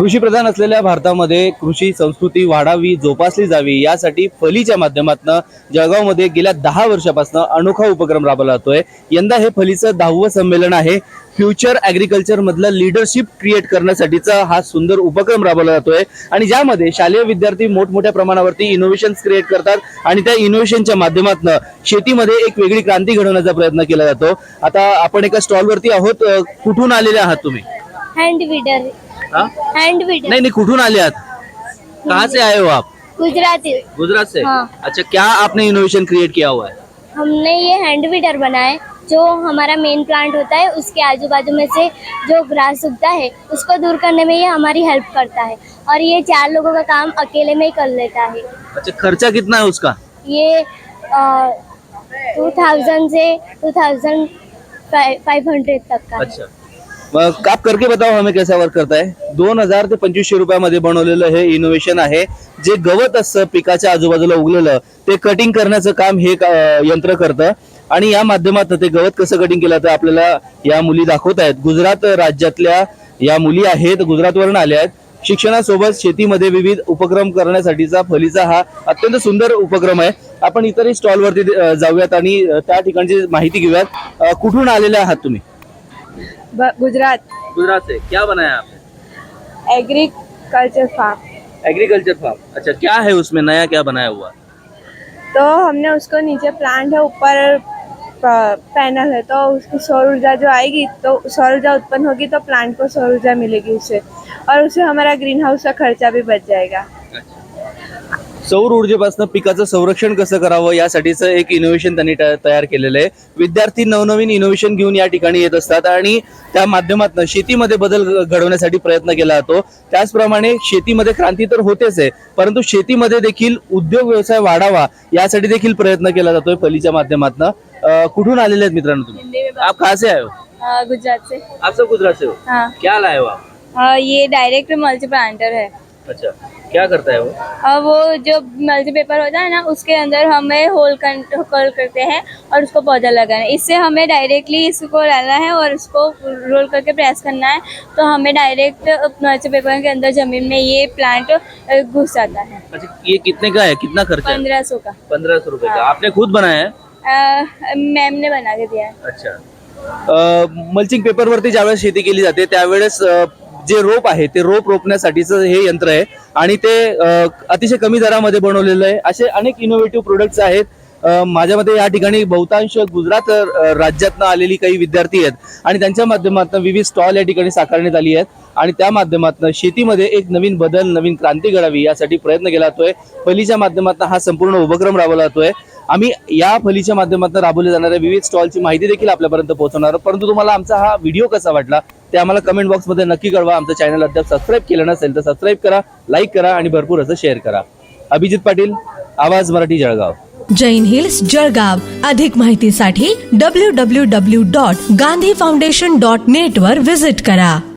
कृषी प्रधान असलेल्या भारतामध्ये कृषी संस्कृती वाढावी जोपासली जावी यासाठी फलीच्या माध्यमातून जळगावमध्ये गेल्या दहा वर्षापासून अनोखा उपक्रम राबवला जातोय. यंदा हे फलीचं दहावं संमेलन आहे. फ्युचर ऍग्रिकल्चर मधलं लिडरशिप क्रिएट करण्यासाठीचा हा सुंदर उपक्रम राबवला जातोय. आणि ज्यामध्ये शालेय विद्यार्थी मोठमोठ्या प्रमाणावरती इनोव्हेशन क्रिएट करतात आणि त्या इनोव्हेशनच्या माध्यमातून शेतीमध्ये एक वेगळी क्रांती घडवण्याचा प्रयत्न केला जातो. आता आपण एका स्टॉलवरती आहोत. कुठून आलेले आहात तुम्ही? हँड हा? हैंड वीडर नहीं नहीं कुठून आले कहाँ से आए हो आप? गुजराती. गुजरात से हाँ। अच्छा क्या आपने इनोवेशन क्रिएट किया हुआ है? हमने ये हैंड वीडर बनाया है जो हमारा मेन प्लांट होता है उसके आजू बाजू में से जो ग्रास उगता है उसको दूर करने में ये हमारी हेल्प करता है। और ये चार लोगों का काम अकेले में ही कर लेता है। अच्छा खर्चा कितना है उसका? ये टू थाउज़ेंड से टू थाउज़ेंड फाइव हंड्रेड तक का। अच्छा। मग आप करके बताओ हमें कैसा वर्क करता है? दोन हजार ते पंचवीसशे रुपयामध्ये बनवलेलं हे इनोव्हेशन आहे. जे गवत असतं पिकाच्या आजूबाजूला उगलेलं ते कटिंग करण्याचं काम हे यंत्र करतं. आणि या माध्यमातून ते गवत कसं कटिंग केलं तर आपल्याला या मुली दाखवत आहेत. गुजरात राज्यातल्या या मुली आहेत गुजरातवरून आल्या आहेत. शिक्षणासोबत शेतीमध्ये विविध उपक्रम करण्यासाठीचा फलीचा हा अत्यंत सुंदर उपक्रम आहे. आपण इतरही स्टॉलवरती जाऊयात आणि त्या ठिकाणची माहिती घेऊयात. कुठून आलेले आहात तुम्ही? गुजरात. गुजरात से. क्या बनाया आपने? एग्रीकल्चर फार्म एग्रीकल्चर फार्म अच्छा क्या है उसमें? नया क्या बनाया हुआ? तो हमने उसको नीचे प्लांट है ऊपर पैनल है तो उसकी सौर ऊर्जा जो आएगी तो सौर ऊर्जा उत्पन्न होगी तो प्लांट को सौर ऊर्जा मिलेगी उससे और उससे हमारा ग्रीन हाउस का खर्चा भी बच जाएगा। सौर ऊर्जेपासून पिकाचं संरक्षण कसं करावं यासाठीचं एक इनोव्हेशन त्यांनी तयार केलेलं आहे. विद्यार्थी नवनवीन इनोव्हेशन घेऊन या ठिकाणी येत असतात आणि त्या माध्यमातून शेतीमध्ये बदल घडवण्यासाठी प्रयत्न केला जातो. त्याचप्रमाणे शेतीमध्ये क्रांती तर होतेच आहे परंतु शेतीमध्ये देखील उद्योग व्यवसाय वाढावा यासाठी देखील प्रयत्न केला जातोय फलीच्या माध्यमातून. कुठून आलेले आहेत मित्रांनो तुम्ही? आप कहाँ से आए हो? गुजरात से आप सब गुजरात से हो? क्या लाए हो आप? ये डायरेक्ट मल्टी प्लांटर है. अच्छा क्या करता है वो? और वो जो मल्टी पेपर होता है ना उसके अंदर हमें होल होल करते हैं और उसको पौधा लगाना है। इससे हमें डायरेक्टली इसको डालना है और उसको रोल करके प्रेस करना है तो हमें डायरेक्ट मल्टी पेपर के अंदर ज़मीन में ये प्लांट घुस जाता है। अच्छा ये कितने का है? कितना खर्चा पंद्रह सौ का। पंद्रह सौ रुपए का। हाँ। आपने खुद बनाया है? मैम ने बना के दिया है। अच्छा। मल्चिंग पेपरवरती ज्यावेळेस शेती केली जाते त्यावेळेस जे रोप आहे ते रोप रोपण्यासाठीचं हे यंत्र आहे. आणि ते अतिशय कमी दरामध्ये बनवलेलं आहे. असे अनेक इनोव्हेटिव्ह प्रोडक्ट्स आहेत. माझ्या मते या ठिकाणी बहुतांश गुजरात राज्यातनं आलेली काही विद्यार्थी आहेत. आणि त्यांच्या माध्यमातून विविध स्टॉल या ठिकाणी साकारण्यात आली आहेत. आणि त्या माध्यमातून शेतीमध्ये एक नवीन बदल नवीन क्रांती घडावी यासाठी प्रयत्न केला जातोय. फलीच्या माध्यमातून हा संपूर्ण उपक्रम राबवला जातोय. आम्ही या फलीच्या माध्यमातून राबवल्या जाणाऱ्या विविध स्टॉलची माहिती देखील आपल्यापर्यंत पोहोचवणार परंतु तुम्हाला आमचा हा व्हिडिओ कसा वाटला ते आम्हाला कमेंट बॉक्समध्ये नक्की कळवा. आमचं चॅनल अद्याप सबस्क्राईब केलं नसेल तर सबस्क्राईब करा लाईक करा आणि भरपूर असं शेअर करा. अभिजित पाटील आवाज मराठी जळगाव. जैन हिल्स जळगाव. अधिक माहितीसाठी W W W dot Gandhi foundation dot net वर विजिट करा.